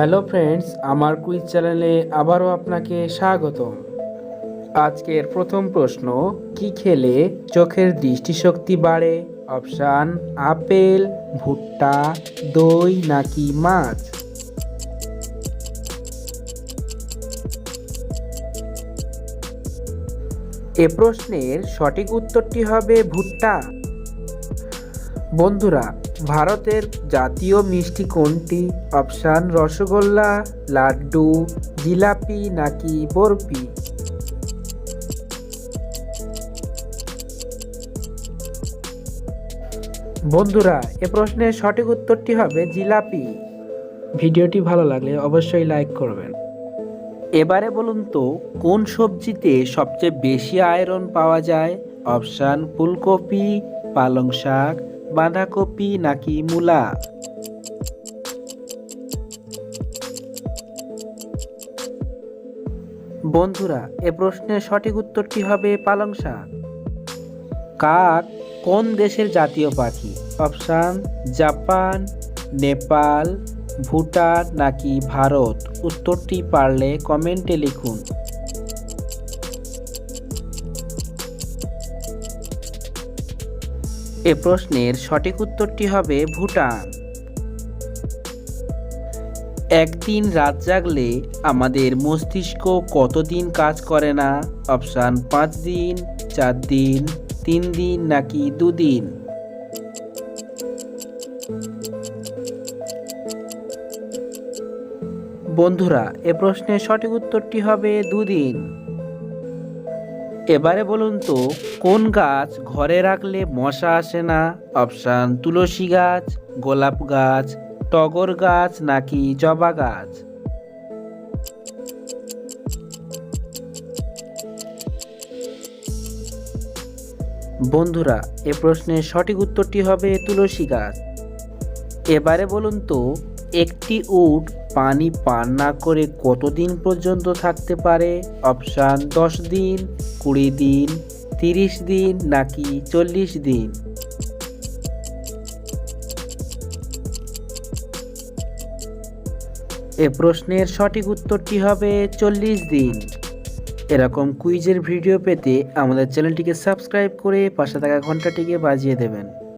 Hello friends, আমার quiz চ্যানেলে আবারও আপনাকে স্বাগতম। আজকের প্রথম প্রশ্ন, কি খেলে চোখের দৃষ্টিশক্তি বাড়ে? অপশান, আপেল, ভুট্টা, দই নাকি মাছ? এ প্রশ্নের সঠিক উত্তরটি হবে ভুট্টা। বন্ধুরা ভারতের জাতীয় মিষ্টি কোনটি? অপশান, রসগোল্লা, লাড্ডু, জিলাপি নাকি বরফি? বন্ধুরা, এ প্রশ্নের সঠিক উত্তরটি হবে জিলাপি। ভিডিওটি ভালো লাগলে অবশ্যই লাইক করবেন। এবারে বলুন তো, কোন সবজিতে সবচেয়ে বেশি আয়রন পাওয়া যায়? অপশান, ফুলকপি পালং শাক বাঁধাকপি নাকি মূলা? বন্ধুরা, এ প্রশ্নের সঠিক উত্তরটি হবে পালং শাক? কাক, কোন দেশের জাতীয় পাখি? অপশান, জাপান, নেপাল, ভুটান নাকি ভারত? উত্তরটি পারলে কমেন্টে লিখুন। এ প্রশ্নের সঠিক উত্তরটি হবে ভুটান। একদিন রাত জাগলে আমাদের মস্তিষ্ক কতদিন কাজ করে না? অপশান, পাঁচ দিন, চার দিন, তিন দিন নাকি দুদিন? বন্ধুরা, এ প্রশ্নের সঠিক উত্তরটি হবে দুদিন। এবারে বলুন তো, কোন গাছ ঘরে রাখলে মশা আসে না? অপশান, তুলসী গাছ, গোলাপ গাছ, টগর গাছ নাকি জবা গাছ? বন্ধুরা, এ প্রশ্নের সঠিক উত্তরটি হবে তুলসী গাছ। এবারে বলুন তো একটি উট পানি পান না করে কতদিন পর্যন্ত থাকতে পারে? অপশান, দশ দিন, কুড়ি দিন, তিরিশ দিন, নাকি চল্লিশ দিন? এ প্রশ্নের সঠিক উত্তরটি হবে চল্লিশ দিন। এরকম কুইজের ভিডিও পেতে আমাদের চ্যানেলটিকে সাবস্ক্রাইব করে পাশে থাকা ঘন্টাটিকে বাজিয়ে দেবেন।